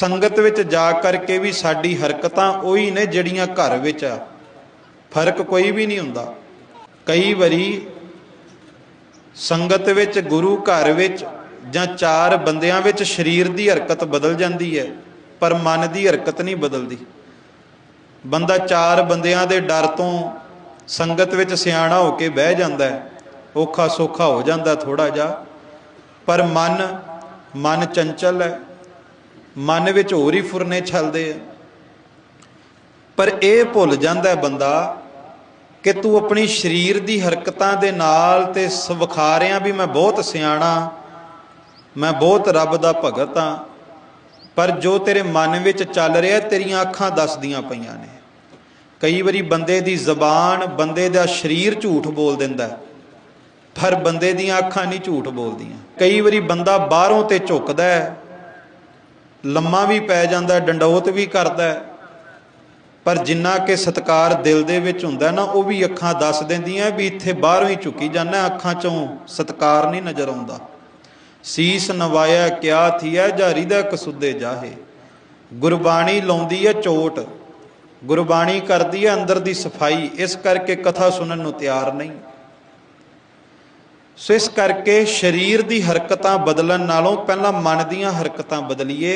ਸੰਗਤ ਵਿੱਚ ਜਾ ਕਰਕੇ ਵੀ ਸਾਡੀ ਹਰਕਤਾਂ ਉਹੀ ਨੇ ਜਿਹੜੀਆਂ ਘਰ ਵਿੱਚ ਆ। ਫ਼ਰਕ ਕੋਈ ਵੀ ਨਹੀਂ ਹੁੰਦਾ। ਕਈ ਵਾਰੀ ਸੰਗਤ ਵਿੱਚ, ਗੁਰੂ ਘਰ ਵਿੱਚ ਜਾਂ ਚਾਰ ਬੰਦਿਆਂ ਵਿੱਚ ਸਰੀਰ ਦੀ ਹਰਕਤ ਬਦਲ ਜਾਂਦੀ ਹੈ, ਪਰ ਮਨ ਦੀ ਹਰਕਤ ਨਹੀਂ ਬਦਲਦੀ। ਬੰਦਾ ਚਾਰ ਬੰਦਿਆਂ ਦੇ ਡਰ ਤੋਂ ਸੰਗਤ ਵਿੱਚ ਸਿਆਣਾ ਹੋ ਕੇ ਬਹਿ ਜਾਂਦਾ ਹੈ। ਔਖਾ ਸੌਖਾ ਹੋ ਜਾਂਦਾ ਥੋੜਾ ਜਿਹਾ। ਪਰ ਮਨ ਮਨ ਚੰਚਲ ਹੈ। ਮਨ ਵਿੱਚ ਹੋਰ ਹੀ ਫੁਰਨੇ ਚੱਲਦੇ ਆ। ਪਰ ਇਹ ਭੁੱਲ ਜਾਂਦਾ ਬੰਦਾ ਕਿ ਤੂੰ ਆਪਣੀ ਸਰੀਰ ਦੀ ਹਰਕਤਾਂ ਦੇ ਨਾਲ ਤੇ ਵਿਖਾ ਰਿਆ ਵੀ ਮੈਂ ਬਹੁਤ ਸਿਆਣਾ, ਮੈਂ ਬਹੁਤ ਰੱਬ ਦਾ ਭਗਤ ਆ ਪਰ ਜੋ ਤੇਰੇ ਮਨ ਵਿੱਚ ਚੱਲ ਰਿਹਾ, ਤੇਰੀਆਂ ਅੱਖਾਂ ਦੱਸਦੀਆਂ ਪਈਆਂ ਨੇ। ਕਈ ਵਾਰੀ ਬੰਦੇ ਦੀ ਜ਼ਬਾਨ ਬੰਦੇ ਦਾ ਸਰੀਰ ਝੂਠ ਬੋਲ ਦਿੰਦਾ ਪਰ ਬੰਦੇ ਦੀਆਂ ਅੱਖਾਂ ਨਹੀਂ ਝੂਠ ਬੋਲਦੀਆਂ। ਕਈ ਵਾਰੀ ਬੰਦਾ ਬਾਹਰੋਂ ਤੇ ਝੁਕਦਾ ਹੈ ਲੰਮਾ ਵੀ ਪੈ ਜਾਂਦਾ ਹੈ, ਡੰਡੌਤ ਵੀ ਕਰਦਾ ਪਰ ਜਿੰਨਾ ਕਿ ਸਤਕਾਰ ਦਿਲ ਦੇ ਵਿੱਚ ਹੁੰਦਾ ਨਾ ਉਹ ਵੀ ਅੱਖਾਂ ਦੱਸ ਦਿੰਦੀਆਂ ਵੀ ਇੱਥੇ ਬਾਹਰੋਂ ਹੀ ਝੁਕੀ ਜਾਂਦਾ ਅੱਖਾਂ ਚੋਂ ਸਤਕਾਰ ਨਹੀਂ ਨਜ਼ਰ ਆਉਂਦਾ। ਸੀਸ ਨਵਾਇਆ ਕਿਆ ਥੀਆ ਜਾਰੀ ਦਾ ਕਸੁੱਦੇ ਜਾਹੇ। ਗੁਰਬਾਣੀ ਲਾਉਂਦੀ ਹੈ ਚੋਟ ਗੁਰਬਾਣੀ ਕਰਦੀ ਹੈ ਅੰਦਰ ਦੀ ਸਫ਼ਾਈ ਇਸ ਕਰਕੇ ਕਥਾ ਸੁਣਨ ਨੂੰ ਤਿਆਰ ਨਹੀਂ। ਸੋ ਇਸ ਕਰਕੇ ਸਰੀਰ ਦੀ ਹਰਕਤਾਂ ਬਦਲਣ ਨਾਲੋਂ ਪਹਿਲਾਂ ਮਨ ਦੀਆਂ ਹਰਕਤਾਂ ਬਦਲੀਏ